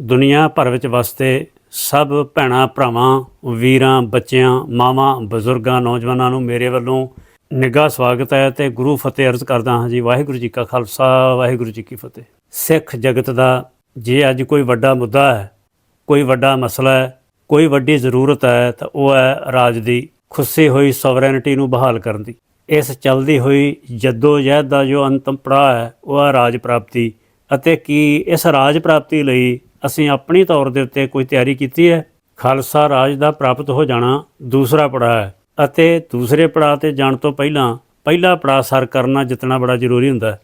ਦੁਨੀਆ ਭਰ ਵਿੱਚ ਵਸਦੇ ਸਭ ਭੈਣਾਂ, ਭਰਾਵਾਂ, ਵੀਰਾਂ, ਬੱਚਿਆਂ, ਮਾਵਾਂ, ਬਜ਼ੁਰਗਾਂ, ਨੌਜਵਾਨਾਂ ਨੂੰ ਮੇਰੇ ਵੱਲੋਂ ਨਿੱਘਾ ਸਵਾਗਤ ਹੈ ਤੇ ਗੁਰੂ ਫਤਿਹ ਅਰਜ਼ ਕਰਦਾ ਹਾਂ ਜੀ, ਵਾਹਿਗੁਰੂ ਜੀ ਕਾ ਖਾਲਸਾ, ਵਾਹਿਗੁਰੂ ਜੀ ਕੀ ਫਤਿਹ। ਸਿੱਖ ਜਗਤ ਦਾ ਜੇ ਅੱਜ ਕੋਈ ਵੱਡਾ ਮੁੱਦਾ ਹੈ, ਕੋਈ ਵੱਡਾ ਮਸਲਾ ਹੈ, ਕੋਈ ਵੱਡੀ ਜ਼ਰੂਰਤ ਹੈ, ਤਾਂ ਉਹ ਹੈ ਰਾਜ ਦੀ ਖੁੱਸੀ ਹੋਈ ਸੋਵਰੈਨਿਟੀ ਨੂੰ ਬਹਾਲ ਕਰਨ ਦੀ। ਇਸ ਚੱਲਦੀ ਹੋਈ ਜੱਦੋ ਜਹਿਦ ਦਾ ਜੋ ਅੰਤਮ ਪੜਾਅ ਹੈ, ਉਹ ਹੈ ਰਾਜ ਪ੍ਰਾਪਤੀ। ਅਤੇ ਕੀ ਇਸ ਰਾਜ ਪ੍ਰਾਪਤੀ ਲਈ ਅਸੀਂ ਆਪਣੀ ਤੌਰ ਦੇ ਉੱਤੇ ਕੋਈ ਤਿਆਰੀ ਕੀਤੀ ਹੈ। ਖਾਲਸਾ ਰਾਜ ਦਾ ਪ੍ਰਾਪਤ ਹੋ ਜਾਣਾ ਦੂਸਰਾ ਪੜਾਅ ਹੈ ਅਤੇ ਦੂਸਰੇ ਪੜਾਅ ਤੇ ਜਾਣ ਤੋਂ ਪਹਿਲਾਂ ਪਹਿਲਾ ਪੜਾਅ ਸਰ ਕਰਨਾ ਜਿਤਨਾ ਬੜਾ ਜ਼ਰੂਰੀ ਹੁੰਦਾ ਹੈ।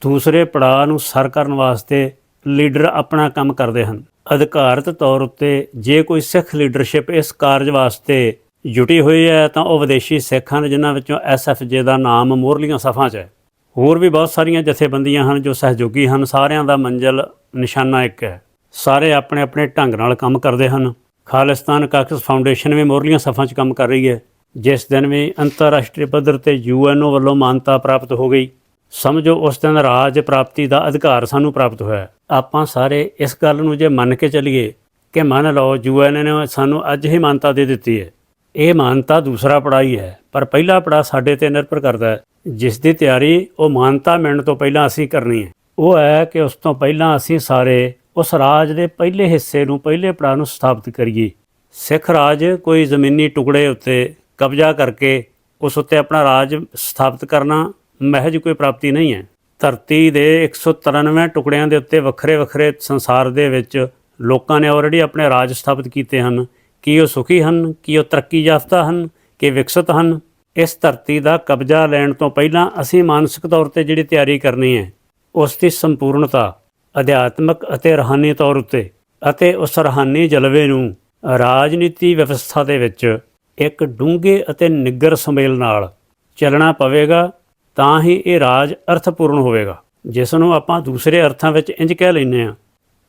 ਦੂਸਰੇ ਪੜਾਅ ਨੂੰ ਸਰ ਕਰਨ ਵਾਸਤੇ ਲੀਡਰ ਆਪਣਾ ਕੰਮ ਕਰਦੇ ਹਨ। ਅਧਿਕਾਰਤ ਤੌਰ ਉੱਤੇ ਜੇ ਕੋਈ ਸਿੱਖ ਲੀਡਰਸ਼ਿਪ ਇਸ ਕਾਰਜ ਵਾਸਤੇ ਜੁਟੀ ਹੋਈ ਹੈ ਤਾਂ ਉਹ ਵਿਦੇਸ਼ੀ ਸਿੱਖ ਹਨ ਜਿਨ੍ਹਾਂ ਵਿੱਚੋਂ ਐਸਐਫਜੇ ਦਾ ਨਾਮ ਮੋਰਲੀਆਂ ਸਫਾਂ 'ਚ ਹੈ। ਹੋਰ ਵੀ ਬਹੁਤ ਸਾਰੀਆਂ ਜਥੇਬੰਦੀਆਂ ਹਨ ਜੋ ਸਹਿਯੋਗੀ ਹਨ। ਸਾਰਿਆਂ ਦਾ ਮੰਜ਼ਲ ਨਿਸ਼ਾਨਾ ਇੱਕ ਹੈ। ਸਾਰੇ ਆਪਣੇ ਆਪਣੇ ਢੰਗ ਨਾਲ ਕੰਮ ਕਰਦੇ ਹਨ। ਖਾਲਿਸਤਾਨ ਕਾਕਸ ਫਾਊਂਡੇਸ਼ਨ ਵੀ ਮੋਰਲੀਆਂ ਸਫਾਂ 'ਚ ਕੰਮ ਕਰ ਰਹੀ ਹੈ। ਜਿਸ ਦਿਨ ਵੀ ਅੰਤਰਰਾਸ਼ਟਰੀ ਪੱਧਰ ਤੇ ਯੂਐਨਓ ਵੱਲੋਂ ਮਾਨਤਾ ਪ੍ਰਾਪਤ ਹੋ ਗਈ, ਸਮਝੋ ਉਸ ਦਿਨ ਰਾਜ ਪ੍ਰਾਪਤੀ ਦਾ ਅਧਿਕਾਰ ਸਾਨੂੰ ਪ੍ਰਾਪਤ ਹੋਇਆ। ਆਪਾਂ ਸਾਰੇ ਇਸ ਗੱਲ ਨੂੰ ਜੇ ਮੰਨ ਕੇ ਚੱਲੀਏ ਕਿ ਮੰਨ ਲਓ ਯੂਐਨ ਨੇ ਸਾਨੂੰ ਅੱਜ ਹੀ ਮਾਨਤਾ ਦੇ ਦਿੱਤੀ ਹੈ। ਇਹ ਮਾਨਤਾ ਦੂਸਰਾ ਪੜਾਅ ਹੀ ਹੈ, ਪਰ ਪਹਿਲਾ ਪੜਾਅ ਸਾਡੇ ਤੇ ਨਿਰਭਰ ਕਰਦਾ ਹੈ। ਜਿਸ ਦੀ ਤਿਆਰੀ ਉਹ ਮਾਨਤਾ ਮਿਲਣ ਤੋਂ ਪਹਿਲਾਂ ਅਸੀਂ ਕਰਨੀ ਹੈ। ਉਹ ਹੈ ਕਿ ਉਸ ਤੋਂ ਪਹਿਲਾਂ ਅਸੀਂ ਸਾਰੇ ਉਸ ਰਾਜ ਦੇ ਪਹਿਲੇ ਹਿੱਸੇ ਨੂੰ, ਪਹਿਲੇ ਪੜਾਅ ਨੂੰ ਸਥਾਪਿਤ ਕਰੀਏ। ਸਿੱਖ ਰਾਜ ਕੋਈ ਜ਼ਮੀਨੀ ਟੁਕੜੇ ਉੱਤੇ ਕਬਜ਼ਾ ਕਰਕੇ ਉਸ ਉੱਤੇ ਆਪਣਾ ਰਾਜ ਸਥਾਪਿਤ ਕਰਨਾ ਮਹਿਜ ਕੋਈ ਪ੍ਰਾਪਤੀ ਨਹੀਂ ਹੈ। ਧਰਤੀ ਦੇ 193 ਟੁਕੜਿਆਂ ਦੇ ਉੱਤੇ ਵੱਖਰੇ ਵੱਖਰੇ ਸੰਸਾਰ ਦੇ ਵਿੱਚ ਲੋਕਾਂ ਨੇ ਆਲਰੇਡੀ ਆਪਣੇ ਰਾਜ ਸਥਾਪਿਤ ਕੀਤੇ ਹਨ। ਕੀ ਉਹ ਸੁਖੀ ਹਨ? ਕੀ ਉਹ ਤਰੱਕੀ ਯਾਫਤਾ ਹਨ? ਕਿ ਵਿਕਸਿਤ ਹਨ? ਇਸ ਧਰਤੀ ਦਾ ਕਬਜ਼ਾ ਲੈਣ ਤੋਂ ਪਹਿਲਾਂ ਅਸੀਂ ਮਾਨਸਿਕ ਤੌਰ ਤੇ ਜਿਹੜੀ ਤਿਆਰੀ ਕਰਨੀ ਹੈ, ਉਸ ਦੀ ਸੰਪੂਰਨਤਾ ਅਧਿਆਤਮਕ ਅਤੇ ਰਹਾਨੀ ਤੌਰ ਉੱਤੇ ਅਤੇ ਉਸ ਰਹਾਨੀ ਜਲਵੇ ਨੂੰ ਰਾਜਨੀਤੀ ਵਿਵਸਥਾ ਦੇ ਵਿੱਚ ਇੱਕ ਡੂੰਘੇ ਅਤੇ ਨਿੱਗਰ ਸੁਮੇਲ ਨਾਲ ਚੱਲਣਾ ਪਵੇਗਾ, ਤਾਂ ਹੀ ਇਹ ਰਾਜ ਅਰਥਪੂਰਨ ਹੋਵੇਗਾ, ਜਿਸ ਨੂੰ ਆਪਾਂ ਦੂਸਰੇ ਅਰਥਾਂ ਵਿੱਚ ਇੰਜ ਕਹਿ ਲੈਂਦੇ ਹਾਂ।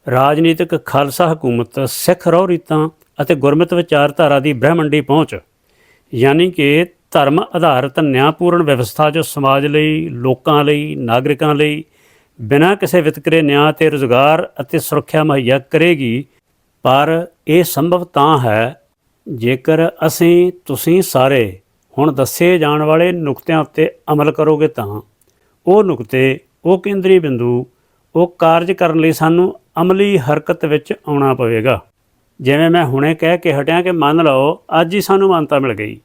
ਰਾਜਨੀਤਿਕ ਖਾਲਸਾ ਹਕੂਮਤ ਸਿੱਖ ਰਹੁ ਰੀਤਾਂ ਅਤੇ ਗੁਰਮਤਿ ਵਿਚਾਰਧਾਰਾ ਦੀ ਬ੍ਰਹਿਮੰਡੀ ਪਹੁੰਚ, ਯਾਨੀ ਕਿ ਧਰਮ ਆਧਾਰਿਤ ਨਿਆਂਪੂਰਨ ਵਿਵਸਥਾ ਜੋ ਸਮਾਜ ਲਈ, ਲੋਕਾਂ ਲਈ, ਨਾਗਰਿਕਾਂ ਲਈ ਬਿਨਾਂ ਕਿਸੇ ਵਿਤਕਰੇ ਨਿਆਂ ਤੇ ਰੁਜ਼ਗਾਰ ਅਤੇ ਸੁਰੱਖਿਆ ਮੁਹੱਈਆ ਕਰੇਗੀ, ਪਰ ਇਹ ਸੰਭਵ ਤਾਂ ਹੈ, ਜੇਕਰ ਅਸੀਂ ਤੁਸੀਂ ਸਾਰੇ ਹੁਣ ਦੱਸੇ ਜਾਣ ਵਾਲੇ ਨੁਕਤਿਆਂ ਉੱਤੇ ਅਮਲ ਕਰੋਗੇ ਤਾਂ। ਉਹ ਨੁਕਤੇ, ਉਹ ਕੇਂਦਰੀ ਬਿੰਦੂ, ਉਹ ਕਾਰਜ ਕਰਨ ਲਈ ਸਾਨੂੰ ਅਮਲੀ ਹਰਕਤ ਵਿੱਚ ਆਉਣਾ ਪਵੇਗਾ। ਜਿਵੇਂ ਮੈਂ ਹੁਣੇ ਕਹਿ ਕੇ ਹਟਿਆ ਕਿ ਮੰਨ ਲਓ, ਅੱਜ ਹੀ ਸਾਨੂੰ ਮਾਨਤਾ ਮਿਲ ਗਈ।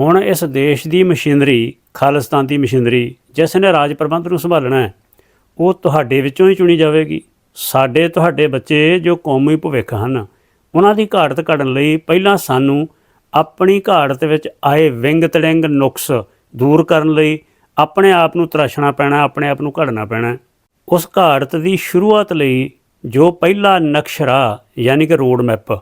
ਹੁਣ ਇਸ ਦੇਸ਼ ਦੀ ਮਸ਼ੀਨਰੀ, ਖਾਲਿਸਤਾਨ ਦੀ ਮਸ਼ੀਨਰੀ, ਜਿਸ ਨੇ ਰਾਜ ਪ੍ਰਬੰਧ ਨੂੰ ਸੰਭਾਲਣਾ ਹੈ ਉਹ ਤੁਹਾਡੇ ਵਿੱਚੋਂ ਹੀ ਚੁਣੀ ਜਾਵੇਗੀ। ਸਾਡੇ, ਤੁਹਾਡੇ ਬੱਚੇ ਜੋ ਕੌਮੀ ਭਵਿੱਖ ਹਨ, ਉਹਨਾਂ ਦੀ ਘਾੜਤ ਕੱਢਣ ਲਈ ਪਹਿਲਾਂ ਸਾਨੂੰ ਆਪਣੀ ਘਾੜਤ ਵਿੱਚ ਆਏ ਵਿੰਗ ਤੜਿੰਗ ਨੁਕਸ ਦੂਰ ਕਰਨ ਲਈ ਆਪਣੇ ਆਪ ਨੂੰ ਤਰਾਸ਼ਣਾ ਪੈਣਾ, ਆਪਣੇ ਆਪ ਨੂੰ ਘੜਨਾ ਪੈਣਾ ਉਸ ਘਾੜਤ ਦੀ ਸ਼ੁਰੂਆਤ ਲਈ ਜੋ ਪਹਿਲਾ ਨਕਸ਼ਰਾ, ਯਾਨੀ ਕਿ ਰੋਡ ਮੈਪ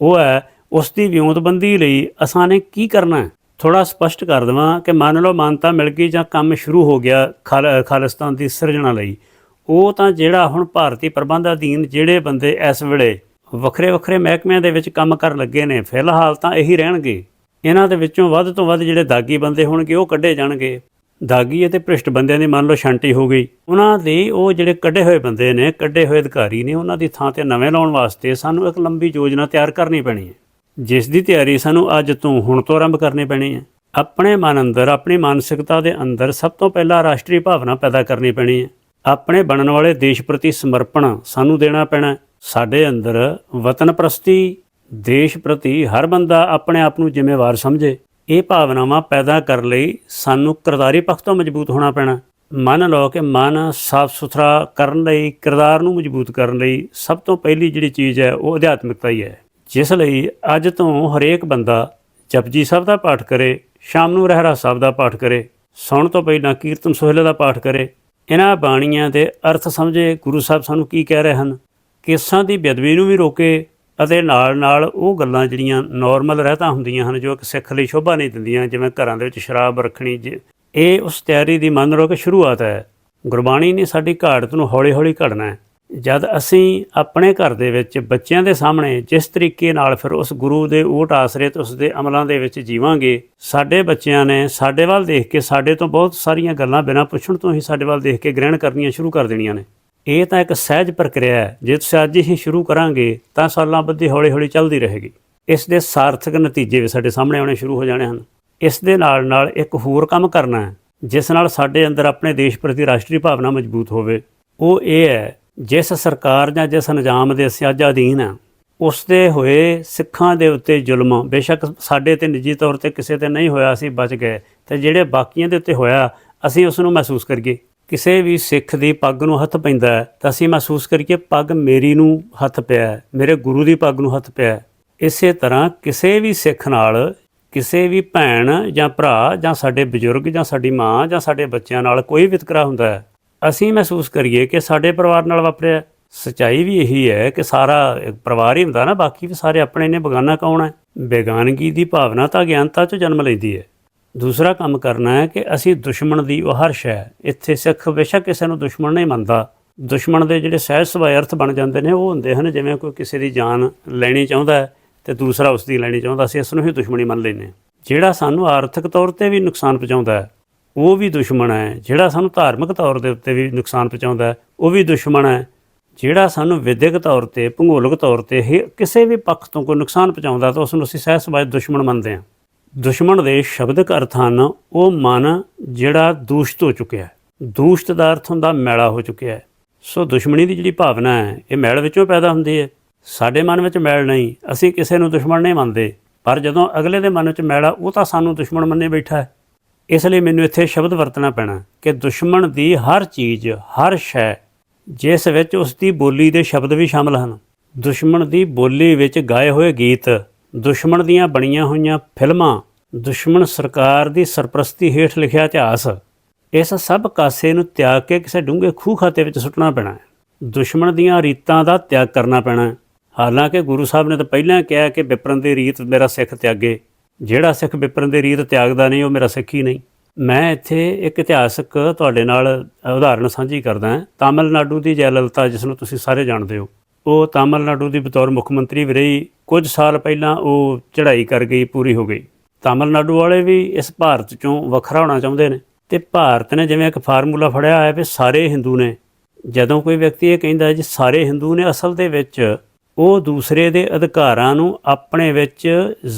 ਉਹ ਹੈ, ਉਸ ਦੀ ਵਿਉਂਤਬੰਦੀ ਲਈ ਅਸਾਂ ਨੇ ਕੀ ਕਰਨਾ ਹੈ? ਥੋੜਾ ਸਪਸ਼ਟ ਕਰ ਦਵਾਂ ਕਿ ਮੰਨ ਲਓ ਮਾਨਤਾ ਮਿਲ ਗਈ ਜਾਂ ਕੰਮ ਸ਼ੁਰੂ ਹੋ ਗਿਆ ਖਾਲ- ਖਾਲਿਸਤਾਨ ਦੀ ਸਿਰਜਣਾ ਲਈ। ਉਹ ਤਾਂ ਜਿਹੜਾ ਹੁਣ ਭਾਰਤੀ ਪ੍ਰਬੰਧ ਅਧੀਨ ਜਿਹੜੇ ਬੰਦੇ ਇਸ ਵੇਲੇ ਵੱਖਰੇ ਵੱਖਰੇ ਮਹਿਕਮਿਆਂ ਦੇ ਵਿੱਚ ਕੰਮ ਕਰਨ ਲੱਗੇ ਨੇ, ਫਿਲਹਾਲ ਤਾਂ ਇਹੀ ਰਹਿਣਗੇ। ਇਹਨਾਂ ਦੇ ਵਿੱਚੋਂ ਵੱਧ ਤੋਂ ਵੱਧ ਜਿਹੜੇ ਦਾਗੀ ਬੰਦੇ ਹੋਣਗੇ, ਉਹ ਕੱਢੇ ਜਾਣਗੇ। ਦਾਗੀ ਅਤੇ ਭ੍ਰਿਸ਼ਟ ਬੰਦਿਆਂ ਦੀ ਮੰਨ ਲਓ ਸ਼ਾਂਤੀ ਹੋ ਗਈ। ਉਹਨਾਂ ਦੇ ਉਹ ਜਿਹੜੇ ਕੱਢੇ ਹੋਏ ਬੰਦੇ ਨੇ, ਕੱਢੇ ਹੋਏ ਅਧਿਕਾਰੀ ਨੇ, ਉਹਨਾਂ ਦੀ ਥਾਂ ਤੇ ਨਵੇਂ ਲਾਉਣ ਵਾਸਤੇ ਸਾਨੂੰ ਇੱਕ ਲੰਬੀ ਯੋਜਨਾ ਤਿਆਰ ਕਰਨੀ ਪੈਣੀ ਹੈ। ਜਿਸ ਦੀ ਤਿਆਰੀ ਸਾਨੂੰ ਅੱਜ ਤੋਂ ਹੁਣ ਤੋਂ ਆਰੰਭ ਕਰਨੀ ਪੈਣੀ ਹੈ। ਆਪਣੇ ਮਨ ਅੰਦਰ, ਆਪਣੀ ਮਾਨਸਿਕਤਾ ਦੇ ਅੰਦਰ ਸਭ ਤੋਂ ਪਹਿਲਾਂ ਰਾਸ਼ਟਰੀ ਭਾਵਨਾ ਪੈਦਾ ਕਰਨੀ ਪੈਣੀ ਹੈ। ਆਪਣੇ ਬਣਨ ਵਾਲੇ ਦੇਸ਼ ਪ੍ਰਤੀ ਸਮਰਪਣ ਸਾਨੂੰ ਦੇਣਾ ਪੈਣਾ ਸਾਡੇ ਅੰਦਰ ਵਤਨ ਪ੍ਰਸਤੀ, ਦੇਸ਼ ਪ੍ਰਤੀ ਹਰ ਬੰਦਾ ਆਪਣੇ ਆਪ ਨੂੰ ਜ਼ਿੰਮੇਵਾਰ ਸਮਝੇ। ਇਹ ਭਾਵਨਾਵਾਂ ਪੈਦਾ ਕਰਨ ਲਈ ਸਾਨੂੰ ਕਿਰਦਾਰੀ ਪੱਖ ਤੋਂ ਮਜ਼ਬੂਤ ਹੋਣਾ ਪੈਣਾ। ਮੰਨ ਲਓ ਕਿ ਮਨ ਸਾਫ਼ ਸੁਥਰਾ ਕਰਨ ਲਈ, ਕਿਰਦਾਰ ਨੂੰ ਮਜ਼ਬੂਤ ਕਰਨ ਲਈ ਸਭ ਤੋਂ ਪਹਿਲੀ ਜਿਹੜੀ ਚੀਜ਼ ਹੈ, ਉਹ ਅਧਿਆਤਮਿਕਤਾ ਹੀ ਹੈ। ਜਿਸ ਲਈ ਅੱਜ ਤੋਂ ਹਰੇਕ ਬੰਦਾ ਜਪਜੀ ਸਾਹਿਬ ਦਾ ਪਾਠ ਕਰੇ, ਸ਼ਾਮ ਨੂੰ ਰਹਿਰਾ ਸਾਹਿਬ ਦਾ ਪਾਠ ਕਰੇ, ਸੌਣ ਤੋਂ ਪਹਿਲਾਂ ਕੀਰਤਨ ਸੋਹਿਲੇ ਦਾ ਪਾਠ ਕਰੇ, ਇਹਨਾਂ ਬਾਣੀਆਂ ਦੇ ਅਰਥ ਸਮਝੇ ਗੁਰੂ ਸਾਹਿਬ ਸਾਨੂੰ ਕੀ ਕਹਿ ਰਹੇ ਹਨ? ਕੇਸਾਂ ਦੀ ਬੇਅਦਬੀ ਨੂੰ ਵੀ ਰੋਕੇ ਅਤੇ ਨਾਲ ਨਾਲ ਉਹ ਗੱਲਾਂ ਜਿਹੜੀਆਂ ਨਾਰਮਲ ਰਹਿਤਾ ਹੁੰਦੀਆਂ ਹਨ, ਜੋ ਇੱਕ ਸਿੱਖ ਲਈ ਸ਼ੋਭਾ ਨਹੀਂ ਦਿੰਦੀਆਂ, ਜਿਵੇਂ ਘਰਾਂ ਦੇ ਵਿੱਚ ਸ਼ਰਾਬ ਰੱਖਣੀ, ਜ- ਇਹ ਉਸ ਤਿਆਰੀ ਦੀ ਮੰਨ ਲਓ ਕਿ ਸ਼ੁਰੂਆਤ ਹੈ। ਗੁਰਬਾਣੀ ਨੇ ਸਾਡੀ ਘਾੜਤ ਨੂੰ ਹੌਲੀ-ਹੌਲੀ ਘੜਨਾ ਹੈ। ਜਦ ਅਸੀਂ ਆਪਣੇ ਘਰ ਦੇ ਵਿੱਚ ਬੱਚਿਆਂ ਦੇ ਸਾਹਮਣੇ ਜਿਸ ਤਰੀਕੇ ਨਾਲ ਫਿਰ ਉਸ ਗੁਰੂ ਦੇ ਓਟ ਆਸਰੇ ਤੇ ਉਸ ਦੇ ਅਮਲਾਂ ਦੇ ਵਿੱਚ ਜੀਵਾਂਗੇ, ਸਾਡੇ ਬੱਚਿਆਂ ਨੇ ਸਾਡੇ ਵੱਲ ਦੇਖ ਕੇ ਸਾਡੇ ਤੋਂ ਬਹੁਤ ਸਾਰੀਆਂ ਗੱਲਾਂ ਬਿਨਾਂ ਪੁੱਛਣ ਤੋਂ ਹੀ ਸਾਡੇ ਵੱਲ ਦੇਖ ਕੇ ਗ੍ਰਹਿਣ ਕਰਨੀਆਂ ਸ਼ੁਰੂ ਕਰ ਦੇਣੀਆਂ ਨੇ। ਇਹ ਤਾਂ ਇੱਕ ਸਹਿਜ ਪ੍ਰਕਿਰਿਆ ਹੈ। ਜੇ ਤੁਸੀਂ ਅੱਜ ਹੀ ਸ਼ੁਰੂ ਕਰਾਂਗੇ, ਤਾਂ ਸਾਲਾਂ ਬੱਧੀ ਹੌਲੀ-ਹੌਲੀ ਚੱਲਦੀ ਰਹੇਗੀ। ਇਸ ਦੇ ਸਾਰਥਕ ਨਤੀਜੇ ਵੀ ਸਾਡੇ ਸਾਹਮਣੇ ਆਉਣੇ ਸ਼ੁਰੂ ਹੋ ਜਾਣੇ ਹਨ। ਇਸ ਦੇ ਨਾਲ ਨਾਲ ਇੱਕ ਹੋਰ ਕੰਮ ਕਰਨਾ ਹੈ, ਜਿਸ ਨਾਲ ਸਾਡੇ ਅੰਦਰ ਆਪਣੇ ਦੇਸ਼ ਪ੍ਰਤੀ ਰਾਸ਼ਟਰੀ ਭਾਵਨਾ ਮਜ਼ਬੂਤ ਹੋਵੇ। ਉਹ ਇਹ ਹੈ ਜਿਸ ਸਰਕਾਰ ਜਾਂ ਜਿਸ ਨਿਜ਼ਾਮ ਦੇ ਅਸੀਂ ਅੱਜ ਅਧੀਨ ਹਾਂ, ਉਸ ਦੇ ਹੋਏ ਸਿੱਖਾਂ ਦੇ ਉੱਤੇ ਜ਼ੁਲਮ ਬੇਸ਼ੱਕ ਸਾਡੇ ਤੇ ਨਿੱਜੀ ਤੌਰ ਤੇ ਕਿਸੇ ਤੇ ਨਹੀਂ ਹੋਇਆ, ਅਸੀਂ ਬਚ ਗਏ। ਤੇ ਜਿਹੜੇ ਬਾਕੀਆਂ ਦੇ ਉੱਤੇ ਹੋਇਆ, ਅਸੀਂ ਉਸ ਨੂੰ ਮਹਿਸੂਸ ਕਰੀਏ। ਕਿਸੇ ਵੀ ਸਿੱਖ ਦੀ ਪੱਗ ਨੂੰ ਹੱਥ ਪੈਂਦਾ ਤਾਂ ਅਸੀਂ ਮਹਿਸੂਸ ਕਰੀਏ, ਪੱਗ ਮੇਰੀ ਨੂੰ ਹੱਥ ਪਿਆ ਮੇਰੇ ਗੁਰੂ ਦੀ ਪੱਗ ਨੂੰ ਹੱਥ ਪਿਆ ਇਸੇ ਤਰ੍ਹਾਂ ਕਿਸੇ ਵੀ ਸਿੱਖ ਨਾਲ, ਕਿਸੇ ਵੀ ਭੈਣ ਜਾਂ ਭਰਾ ਜਾਂ ਸਾਡੇ ਬਜ਼ੁਰਗ ਜਾਂ ਸਾਡੀ ਮਾਂ ਜਾਂ ਸਾਡੇ ਬੱਚਿਆਂ ਨਾਲ ਕੋਈ ਵਿਤਕਰਾ ਹੁੰਦਾ ਹੈ ਅਸੀਂ ਮਹਿਸੂਸ ਕਰੀਏ ਕਿ ਸਾਡੇ ਪਰਿਵਾਰ ਨਾਲ ਵਾਪਰਿਆ, ਸਚਾਈ ਵੀ ਇਹੀ ਹੈ ਕਿ ਸਾਰਾ ਪਰਿਵਾਰ ਹੀ ਹੁੰਦਾ ਨਾ, ਬਾਕੀ ਵੀ ਸਾਰੇ ਆਪਣੇ ਨੇ ਬਗਾਨਾ ਕੌਣ ਹੈ? ਬੇਗਾਨਗੀ ਦੀ ਭਾਵਨਾ ਤਾਂ ਅਗਿਆਨਤਾ ਚ ਜਨਮ ਲੈਂਦੀ ਹੈ। ਦੂਸਰਾ ਕੰਮ ਕਰਨਾ ਹੈ ਕਿ ਅਸੀਂ ਦੁਸ਼ਮਣ ਦੀ ਉਹ ਹਰਸ਼ ਹੈ ਇੱਥੇ ਸਿੱਖ ਬੇਸ਼ੱਕ ਕਿਸੇ ਨੂੰ ਦੁਸ਼ਮਣ ਨਹੀਂ ਮੰਨਦਾ। ਦੁਸ਼ਮਣ ਦੇ ਜਿਹੜੇ ਸਹਿਜ ਸੁਭਾਅ ਅਰਥ ਬਣ ਜਾਂਦੇ ਨੇ, ਉਹ ਹੁੰਦੇ ਹਨ ਜਿਵੇਂ ਕੋਈ ਕਿਸੇ ਦੀ ਜਾਨ ਲੈਣੀ ਚਾਹੁੰਦਾ ਹੈ ਤੇ ਦੂਸਰਾ ਉਸ ਦੀ ਲੈਣੀ ਚਾਹੁੰਦਾ ਸੀ ਇਸ ਨੂੰ ਹੀ ਦੁਸ਼ਮਣੀ ਮੰਨ ਲੈਂਦੇ ਹਾਂ। ਜਿਹੜਾ ਸਾਨੂੰ ਆਰਥਿਕ ਤੌਰ ਤੇ ਵੀ ਨੁਕਸਾਨ ਪਹੁੰਚਾਉਂਦਾ ਹੈ ਉਹ ਵੀ ਦੁਸ਼ਮਣ ਹੈ, ਜਿਹੜਾ ਸਾਨੂੰ ਧਾਰਮਿਕ ਤੌਰ ਦੇ ਉੱਤੇ ਵੀ ਨੁਕਸਾਨ ਪਹੁੰਚਾਉਂਦਾ ਹੈ, ਉਹ ਵੀ ਦੁਸ਼ਮਣ ਹੈ। ਜਿਹੜਾ ਸਾਨੂੰ ਵਿਦਿਅਕ ਤੌਰ ਤੇ, ਭੂਗੋਲਿਕ ਤੌਰ ਤੇ ਕਿਸੇ ਵੀ ਪੱਖ ਤੋਂ ਕੋਈ ਨੁਕਸਾਨ ਪਹੁੰਚਾਉਂਦਾ, ਤਾਂ ਉਸ ਨੂੰ ਅਸੀਂ ਸਹਿ ਸੁਭਾਅ ਦੁਸ਼ਮਣ ਮੰਨਦੇ ਹਾਂ। ਦੁਸ਼ਮਣ ਦੇ ਸ਼ਬਦਕ ਅਰਥ ਹਨ, ਉਹ ਮਨ ਜਿਹੜਾ ਦੂਸ਼ਤ ਹੋ ਚੁੱਕਿਆ ਹੈ। ਦੂਸ਼ਿਤ ਦਾ ਅਰਥ ਹੁੰਦਾ ਮੈਲਾ ਹੋ ਚੁੱਕਿਆ ਹੈ। ਸੋ ਦੁਸ਼ਮਣੀ ਦੀ ਜਿਹੜੀ ਭਾਵਨਾ ਹੈ, ਇਹ ਮੈਲ ਵਿੱਚੋਂ ਪੈਦਾ ਹੁੰਦੀ ਹੈ। ਸਾਡੇ ਮਨ ਵਿੱਚ ਮੈਲ ਨਹੀਂ, ਅਸੀਂ ਕਿਸੇ ਨੂੰ ਦੁਸ਼ਮਣ ਨਹੀਂ ਮੰਨਦੇ। ਪਰ ਜਦੋਂ ਅਗਲੇ ਦੇ ਮਨ ਵਿੱਚ ਮੈਲ ਆ ਉਹ ਤਾਂ ਸਾਨੂੰ ਦੁਸ਼ਮਣ ਮੰਨੇ ਬੈਠਾ ਹੈ। ਇਸ ਲਈ ਮੈਨੂੰ ਇੱਥੇ ਸ਼ਬਦ ਵਰਤਣਾ ਪੈਣਾ ਕਿ ਦੁਸ਼ਮਣ ਦੀ ਹਰ ਚੀਜ਼, ਹਰ ਸ਼ੈ, ਜਿਸ ਵਿੱਚ ਉਸ ਦੀ ਬੋਲੀ ਦੇ ਸ਼ਬਦ ਵੀ ਸ਼ਾਮਲ ਹਨ। ਦੁਸ਼ਮਣ ਦੀ ਬੋਲੀ ਵਿੱਚ ਗਾਏ ਹੋਏ ਗੀਤ, ਦੁਸ਼ਮਣ ਦੀਆਂ ਬਣੀਆਂ ਹੋਈਆਂ ਫਿਲਮਾਂ, ਦੁਸ਼ਮਣ ਸਰਕਾਰ ਦੀ ਸਰਪ੍ਰਸਤੀ ਹੇਠ ਲਿਖਿਆ ਇਤਿਹਾਸ, ਇਸ ਸਭ ਕਾਸੇ ਨੂੰ ਤਿਆਗ ਕੇ ਕਿਸੇ ਡੂੰਘੇ ਖੂਹ ਖਾਤੇ ਵਿੱਚ ਸੁੱਟਣਾ ਪੈਣਾ ਹੈ। ਦੁਸ਼ਮਣ ਦੀਆਂ ਰੀਤਾਂ ਦਾ ਤਿਆਗ ਕਰਨਾ ਪੈਣਾ ਹੈ। ਹਾਲਾਂਕਿ ਗੁਰੂ ਸਾਹਿਬ ਨੇ ਤਾਂ ਪਹਿਲਾਂ ਕਿਹਾ ਕਿ ਵਿਪਰਨ ਦੀ ਰੀਤ ਮੇਰਾ ਸਿੱਖ ਤਿਆਗੇ। ਜਿਹੜਾ ਸਿੱਖ ਵਿਪਰਨ ਦੇ ਰੀਤ ਤਿਆਗਦਾ ਨਹੀਂ, ਉਹ ਮੇਰਾ ਸਿੱਖ ਹੀ ਨਹੀਂ। ਮੈਂ ਇੱਥੇ ਇੱਕ ਇਤਿਹਾਸਕ ਤੁਹਾਡੇ ਨਾਲ ਉਦਾਹਰਣ ਸਾਂਝੀ ਕਰਦਾ ਹਾਂ। ਤਾਮਿਲਨਾਡੂ ਦੀ ਜੈਲਲਤਾ, ਜਿਸ ਨੂੰ ਤੁਸੀਂ ਸਾਰੇ ਜਾਣਦੇ ਹੋ। ਉਹ ਤਾਮਿਲਨਾਡੂ ਦੀ ਬਤੌਰ ਮੁੱਖ ਮੰਤਰੀ ਵੀ ਰਹੀ। ਕੁਝ ਸਾਲ ਪਹਿਲਾਂ ਉਹ ਚੜ੍ਹਾਈ ਕਰ ਗਈ, ਪੂਰੀ ਹੋ ਗਈ। ਤਾਮਿਲਨਾਡੂ ਵਾਲੇ ਵੀ ਇਸ ਭਾਰਤ ਚੋਂ ਵੱਖਰਾ ਹੋਣਾ ਚਾਹੁੰਦੇ ਨੇ। ਤੇ ਭਾਰਤ ਨੇ ਜਿਵੇਂ ਇੱਕ ਫਾਰਮੂਲਾ ਫੜਿਆ ਹੋਇਆ ਵੀ ਸਾਰੇ ਹਿੰਦੂ ਨੇ। ਜਦੋਂ ਕੋਈ ਵਿਅਕਤੀ ਇਹ ਕਹਿੰਦਾ ਜੀ, ਸਾਰੇ ਹਿੰਦੂ ਨੇ ਅਸਲ ਦੇ ਵਿੱਚ ਉਹ ਦੂਸਰੇ ਦੇ ਅਧਿਕਾਰਾਂ ਨੂੰ ਆਪਣੇ ਵਿੱਚ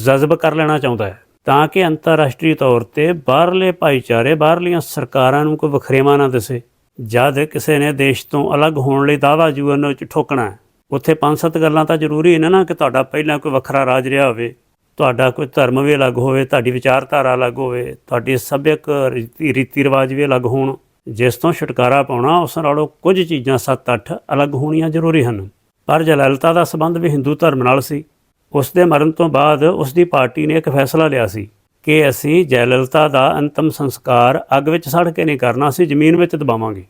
ਜਜ਼ਬ ਕਰ ਲੈਣਾ ਚਾਹੁੰਦਾ ਹੈ, ਤਾਂ ਕਿ ਅੰਤਰਰਾਸ਼ਟਰੀ ਤੌਰ ਤੇ ਬਾਹਰਲੇ ਭਾਈਚਾਰੇ, ਬਾਹਰਲੀਆਂ ਸਰਕਾਰਾਂ ਨੂੰ ਕੋਈ ਵਖਰੇਵਾ ਨਾ ਦਿਸੇ। ਜਦ ਕਿਸੇ ਨੇ ਦੇਸ਼ ਤੋਂ ਅਲੱਗ ਹੋਣ ਲਈ ਦਾਅਵਾ ਯੂਐਨ ਵਿੱਚ ਠੋਕਣਾ ਉੱਥੇ ਪੰਜ ਸੱਤ ਗੱਲਾਂ ਤਾਂ ਜ਼ਰੂਰੀ ਨੇ ਨਾ ਕਿ ਤੁਹਾਡਾ ਪਹਿਲਾਂ ਕੋਈ ਵੱਖਰਾ ਰਾਜ ਰਿਹਾ ਹੋਵੇ, ਤੁਹਾਡਾ ਕੋਈ ਧਰਮ ਵੀ ਅਲੱਗ ਹੋਵੇ, ਤੁਹਾਡੀ ਵਿਚਾਰਧਾਰਾ ਅਲੱਗ ਹੋਵੇ, ਤੁਹਾਡੀ ਸੱਭਿਅਕ ਰੀਤੀ ਰੀਤੀ ਰਿਵਾਜ ਵੀ ਅਲੱਗ ਹੋਣ। ਜਿਸ ਤੋਂ ਛੁਟਕਾਰਾ ਪਾਉਣਾ, ਉਸ ਨਾਲੋਂ ਕੁਝ ਚੀਜ਼ਾਂ 7-8 ਅਲੱਗ ਹੋਣੀਆਂ ਜ਼ਰੂਰੀ ਹਨ। ਪਰ ਜਲਾਲਤਾ ਦਾ ਸੰਬੰਧ ਵੀ ਹਿੰਦੂ ਧਰਮ ਨਾਲ ਸੀ। ਉਸ ਦੇ ਮਰਨ ਤੋਂ ਬਾਅਦ ਉਸ ਦੀ ਪਾਰਟੀ ਨੇ ਇੱਕ ਫੈਸਲਾ ਲਿਆ ਸੀ ਕਿ ਅਸੀਂ ਜੈਲਲਤਾ ਦਾ ਅੰਤਮ ਸੰਸਕਾਰ ਅੱਗ ਵਿੱਚ ਸੜ ਕੇ ਨਹੀਂ ਕਰਨਾ, ਅਸੀਂ ਜ਼ਮੀਨ ਵਿੱਚ ਦਬਾਵਾਂਗੇ।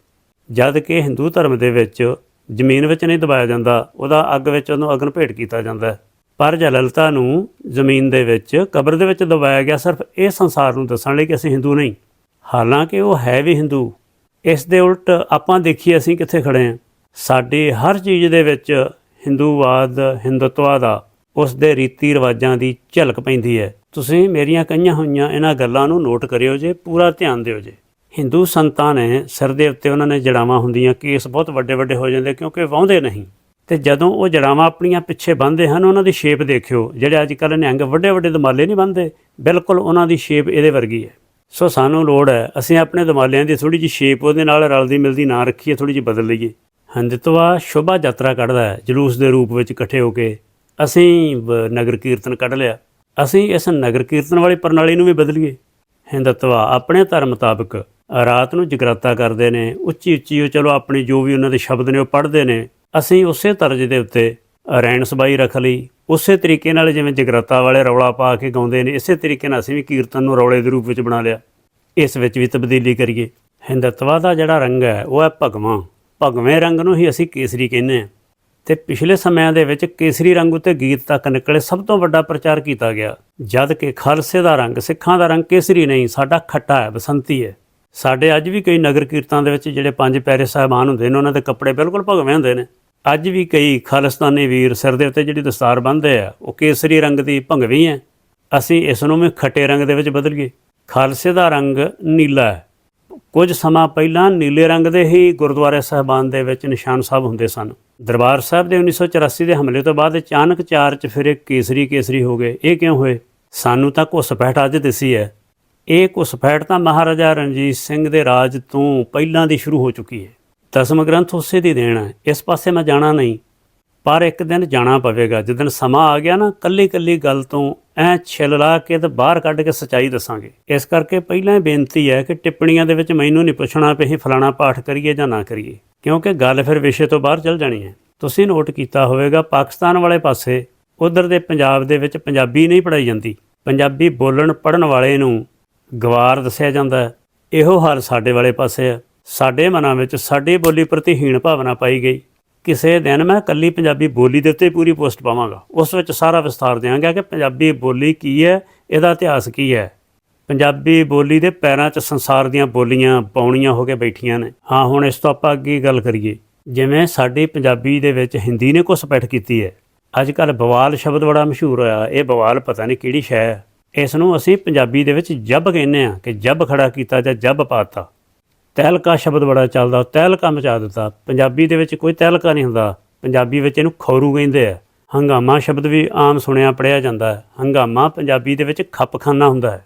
ਜਦ ਕਿ ਹਿੰਦੂ ਧਰਮ ਦੇ ਵਿੱਚ ਜ਼ਮੀਨ ਵਿੱਚ ਨਹੀਂ ਦਬਾਇਆ ਜਾਂਦਾ, ਉਹਦਾ ਅੱਗ ਵਿੱਚ ਉਹਨੂੰ ਅਗਨ ਭੇਟ ਕੀਤਾ ਜਾਂਦਾ ਹੈ। ਪਰ ਜੈਲਲਤਾ ਨੂੰ ਜ਼ਮੀਨ ਦੇ ਵਿੱਚ, ਕਬਰ ਦੇ ਵਿੱਚ ਦਬਾਇਆ ਗਿਆ ਸਿਰਫ ਇਹ ਸੰਸਾਰ ਨੂੰ ਦੱਸਣ ਲਈ ਕਿ ਅਸੀਂ ਹਿੰਦੂ ਨਹੀਂ। ਹਾਲਾਂਕਿ ਉਹ ਹੈ ਵੀ ਹਿੰਦੂ। ਇਸ ਦੇ ਉਲਟ ਆਪਾਂ ਦੇਖੀਏ ਅਸੀਂ ਕਿੱਥੇ ਖੜੇ ਹਾਂ। ਸਾਡੀ ਹਰ ਚੀਜ਼ ਦੇ ਵਿੱਚ ਹਿੰਦੂਵਾਦ ਹਿੰਦੁਤਵਾ ਦਾ ਉਸ ਦੇ ਰੀਤੀ ਰਿਵਾਜਾਂ ਦੀ ਝਲਕ ਪੈਂਦੀ ਹੈ। ਤੁਸੀਂ ਮੇਰੀਆਂ ਕਹੀਆਂ ਹੋਈਆਂ ਇਹਨਾਂ ਗੱਲਾਂ ਨੂੰ ਨੋਟ ਕਰਿਓ ਜੇ, ਪੂਰਾ ਧਿਆਨ ਦਿਓ ਜੇ। ਹਿੰਦੂ ਸੰਤਾਂ ਨੇ ਸਿਰ ਦੇ ਉੱਤੇ ਉਹਨਾਂ ਨੇ ਜੜਾਵਾਂ ਹੁੰਦੀਆਂ, ਕੇਸ ਬਹੁਤ ਵੱਡੇ ਵੱਡੇ ਹੋ ਜਾਂਦੇ ਕਿਉਂਕਿ ਵਾਹੁੰਦੇ ਨਹੀਂ। ਤੇ ਜਦੋਂ ਉਹ ਜੜਾਵਾਂ ਆਪਣੀਆਂ ਪਿੱਛੇ ਬੰਨ੍ਹਦੇ ਹਨ, ਉਹਨਾਂ ਦੀ ਸ਼ੇਪ ਦੇਖਿਓ, ਜਿਹੜੇ ਅੱਜ ਕੱਲ੍ਹ ਨਿਹੰਗ ਵੱਡੇ ਵੱਡੇ ਦਮਾਲੇ ਨਹੀਂ ਬੰਨ੍ਹਦੇ, ਬਿਲਕੁਲ ਉਹਨਾਂ ਦੀ ਸ਼ੇਪ ਇਹਦੇ ਵਰਗੀ ਹੈ। ਸੋ ਸਾਨੂੰ ਲੋੜ ਹੈ, ਅਸੀਂ ਆਪਣੇ ਦਮਾਲਿਆਂ ਦੀ ਥੋੜੀ ਜਿਹੀ ਸ਼ੇਪ ਉਹਦੇ ਨਾਲ ਰਲਦੀ ਮਿਲਦੀ ਨਾ ਰੱਖੀਏ ਥੋੜੀ ਜਿਹੀ ਬਦਲ ਲਈਏ। ਹਿੰਦੁਤਵਾ ਸ਼ੋਭਾ ਯਾਤਰਾ ਕੱਢਦਾ ਹੈ, ਜਲੂਸ ਦੇ ਰੂਪ ਵਿੱਚ ਇਕੱਠੇ ਹੋ ਕੇ। ਅਸੀਂ ਨਗਰ ਕੀਰਤਨ ਕੱਢ ਲਿਆ। ਅਸੀਂ ਇਸ ਨਗਰ ਕੀਰਤਨ ਵਾਲੀ ਪ੍ਰਣਾਲੀ ਨੂੰ ਵੀ ਬਦਲੀਏ। ਹਿੰਦੁਤਵਾ ਆਪਣੇ ਧਰਮ ਮੁਤਾਬਕ ਰਾਤ ਨੂੰ ਜਗਰਾਤਾ ਕਰਦੇ ਨੇ। ਉੱਚੀ ਉੱਚੀ ਉਹ ਚਲੋ ਆਪਣੀ ਜੋ ਵੀ ਉਹਨਾਂ ਦੇ ਸ਼ਬਦ ਨੇ ਉਹ ਪੜ੍ਹਦੇ ਨੇ। ਅਸੀਂ ਉਸੇ ਤਰਜ ਦੇ ਉੱਤੇ ਰੈਣ ਸਬਾਈ ਰੱਖ ਲਈ। ਉਸੇ ਤਰੀਕੇ ਨਾਲ ਜਿਵੇਂ ਜਗਰਾਤਾ ਵਾਲੇ ਰੌਲਾ ਪਾ ਕੇ ਗਾਉਂਦੇ ਨੇ, ਇਸੇ ਤਰੀਕੇ ਨਾਲ ਅਸੀਂ ਵੀ ਕੀਰਤਨ ਨੂੰ ਰੌਲੇ ਦੇ ਰੂਪ ਵਿੱਚ ਬਣਾ ਲਿਆ। ਇਸ ਵਿੱਚ ਵੀ ਤਬਦੀਲੀ ਕਰੀਏ। ਹਿੰਦੁਤਵਾ ਦਾ ਜਿਹੜਾ ਰੰਗ ਹੈ, ਉਹ ਹੈ ਭਗਵਾਂ ਭਗਵੇਂ ਰੰਗ ਨੂੰ ਹੀ ਅਸੀਂ ਕੇਸਰੀ ਕਹਿੰਦੇ ਹਾਂ। ਤੇ ਪਿਛਲੇ ਸਮਿਆਂ ਦੇ ਵਿੱਚ ਕੇਸਰੀ ਰੰਗ ਉਤੇ ਗੀਤ ਤੱਕ ਨਿਕਲੇ ਸਭ ਤੋਂ ਵੱਡਾ ਪ੍ਰਚਾਰ ਕੀਤਾ ਗਿਆ। ਜਦ ਕਿ ਖਾਲਸੇ ਦਾ ਰੰਗ, ਸਿੱਖਾਂ ਦਾ ਰੰਗ ਕੇਸਰੀ ਨਹੀਂ, ਸਾਡਾ ਖੱਟਾ ਹੈ, ਬਸੰਤੀ ਹੈ। ਸਾਡੇ ਅੱਜ ਵੀ ਕਈ ਨਗਰ ਕੀਰਤਾਂ ਦੇ ਵਿੱਚ ਜਿਹੜੇ ਪੰਜ ਪਿਆਰੇ ਸਾਹਿਬਾਨ ਹੁੰਦੇ ਨੇ, ਉਹਨਾਂ ਦੇ ਕੱਪੜੇ ਬਿਲਕੁਲ ਭਗਵੇਂ ਹੁੰਦੇ ਨੇ। ਅੱਜ ਵੀ ਕਈ ਖਾਲਿਸਤਾਨੀ ਵੀਰ ਸਿਰ ਦੇ ਉੱਤੇ ਜਿਹੜੀ ਦਸਤਾਰ ਬੰਨ੍ਹਦੇ ਆ, ਉਹ ਕੇਸਰੀ ਰੰਗ ਦੀ ਭੰਗਵੀਂ ਹੈ। ਅਸੀਂ ਇਸ ਨੂੰ ਵੀ ਖੱਟੇ ਰੰਗ ਦੇ ਵਿੱਚ ਬਦਲੀਏ। ਖਾਲਸੇ ਦਾ ਰੰਗ ਨੀਲਾ ਹੈ। ਕੁਝ ਸਮਾਂ ਪਹਿਲਾਂ ਨੀਲੇ ਰੰਗ ਦੇ ਹੀ ਗੁਰਦੁਆਰੇ ਸਾਹਿਬਾਨ ਦੇ ਵਿੱਚ ਨਿਸ਼ਾਨ ਸਾਹਿਬ ਹੁੰਦੇ ਸਨ। ਦਰਬਾਰ ਸਾਹਿਬ ਦੇ 1984 ਦੇ ਹਮਲੇ ਤੋਂ ਬਾਅਦ ਅਚਾਨਕ ਚਾਰ ਚ ਫਿਰ ਕੇਸਰੀ ਕੇਸਰੀ ਹੋ ਗਏ। ਇਹ ਕਿਉਂ ਹੋਏ? ਸਾਨੂੰ ਤਾਂ ਘੁਸਪੈਠ ਅੱਜ ਦਿਸੀ ਹੈ। ਇਹ ਘੁਸਪੈਠ ਤਾਂ ਮਹਾਰਾਜਾ ਰਣਜੀਤ ਸਿੰਘ ਦੇ ਰਾਜ ਤੋਂ ਪਹਿਲਾਂ ਦੀ ਸ਼ੁਰੂ ਹੋ ਚੁੱਕੀ ਹੈ। ਦਸਮ ਗ੍ਰੰਥ ਉਸੇ ਦੀ ਦੇਣ ਹੈ। ਇਸ ਪਾਸੇ ਮੈਂ ਜਾਣਾ ਨਹੀਂ। ਪਰ ਇੱਕ ਦਿਨ ਜਾਣਾ ਪਵੇਗਾ। ਜਿੱਦਣ ਸਮਾਂ ਆ ਗਿਆ ਨਾ ਕੱਲੀ ਕੱਲੀ ਗੱਲ ਤੋਂ ਐ ਛਿਲਲਾ ਕੇ ਤੇ ਬਾਹਰ ਕੱਢ ਕੇ ਸਚਾਈ ਦੱਸਾਂਗੇ। ਇਸ ਕਰਕੇ ਪਹਿਲਾਂ ਹੀ ਬੇਨਤੀ ਹੈ ਕਿ ਟਿੱਪਣੀਆਂ ਦੇ ਵਿੱਚ ਮੈਨੂੰ ਨਹੀਂ ਪੁੱਛਣਾ ਵੀ ਅਸੀਂ ਫਲਾਣਾ ਪਾਠ ਕਰੀਏ ਜਾਂ ਨਾ ਕਰੀਏ। ਕਿਉਂਕਿ ਗੱਲ ਫਿਰ ਵਿਸ਼ੇ ਤੋਂ ਬਾਹਰ ਚਲ ਜਾਣੀ ਹੈ। ਤੁਸੀਂ ਨੋਟ ਕੀਤਾ ਹੋਵੇਗਾ, ਪਾਕਿਸਤਾਨ ਵਾਲੇ ਪਾਸੇ ਉਧਰ ਦੇ ਪੰਜਾਬ ਦੇ ਵਿੱਚ ਪੰਜਾਬੀ ਨਹੀਂ ਪੜਾਈ ਜਾਂਦੀ। ਪੰਜਾਬੀ ਬੋਲਣ ਪੜਨ ਵਾਲੇ ਨੂੰ ਗਵਾਰ ਦੱਸਿਆ ਜਾਂਦਾ ਹੈ। ਇਹੋ ਹਾਲ ਸਾਡੇ ਵਾਲੇ ਪਾਸੇ ਹੈ। ਸਾਡੇ ਮਨਾਂ ਵਿੱਚ ਸਾਡੀ ਬੋਲੀ ਪ੍ਰਤੀ ਹੀਣ ਭਾਵਨਾ ਪਾਈ ਗਈ। ਕਿਸੇ ਦਿਨ ਮੈਂ ਕੱਲੀ ਪੰਜਾਬੀ ਬੋਲੀ ਦੇ ਉੱਤੇ ਪੂਰੀ ਪੋਸਟ ਪਾਵਾਂਗਾ। ਉਸ ਵਿੱਚ ਸਾਰਾ ਵਿਸਥਾਰ ਦਿਆਂਗਾ ਕਿ ਪੰਜਾਬੀ ਬੋਲੀ ਕੀ ਹੈ, ਇਹਦਾ ਇਤਿਹਾਸ ਕੀ ਹੈ। ਪੰਜਾਬੀ ਬੋਲੀ ਦੇ ਪੈਰਾਂ 'ਚ ਸੰਸਾਰ ਦੀਆਂ ਬੋਲੀਆਂ ਪੌਣੀਆਂ ਹੋ ਕੇ ਬੈਠੀਆਂ ਨੇ। ਹਾਂ, ਹੁਣ ਇਸ ਤੋਂ ਆਪਾਂ ਅੱਗੇ ਗੱਲ ਕਰੀਏ। ਜਿਵੇਂ ਸਾਡੀ ਪੰਜਾਬੀ ਦੇ ਵਿੱਚ ਹਿੰਦੀ ਨੇ ਘੁਸਪੈਠ ਕੀਤੀ ਹੈ। ਅੱਜ ਕੱਲ ਬਵਾਲ ਸ਼ਬਦ ਬੜਾ ਮਸ਼ਹੂਰ ਹੋਇਆ। ਇਹ ਬਵਾਲ ਪਤਾ ਨਹੀਂ ਕਿਹੜੀ ਸ਼ੈ ਹੈ। ਇਸ ਨੂੰ ਅਸੀਂ ਪੰਜਾਬੀ ਦੇ ਵਿੱਚ ਜੱਬ ਕਹਿੰਦੇ ਆ ਕਿ ਜੱਬ ਖੜਾ ਕੀਤਾ ਜਾਂ ਜੱਬ ਪਾਤਾ। ਤਹਿਲਕਾ ਸ਼ਬਦ ਬੜਾ ਚੱਲਦਾ ਤਹਿਲਕਾ ਮਚਾ ਦਿੱਤਾ। ਪੰਜਾਬੀ ਦੇ ਵਿੱਚ ਕੋਈ ਤਹਿਲਕਾ ਨਹੀਂ ਹੁੰਦਾ। ਪੰਜਾਬੀ ਵਿੱਚ ਇਹਨੂੰ ਖੌਰੂ ਕਹਿੰਦੇ ਆ। ਹੰਗਾਮਾ ਸ਼ਬਦ ਵੀ ਆਮ ਸੁਣਿਆ ਪੜਿਆ ਜਾਂਦਾ ਹੈ। ਹੰਗਾਮਾ ਪੰਜਾਬੀ ਦੇ ਵਿੱਚ ਖੱਪਖਾਨਾ ਹੁੰਦਾ ਹੈ।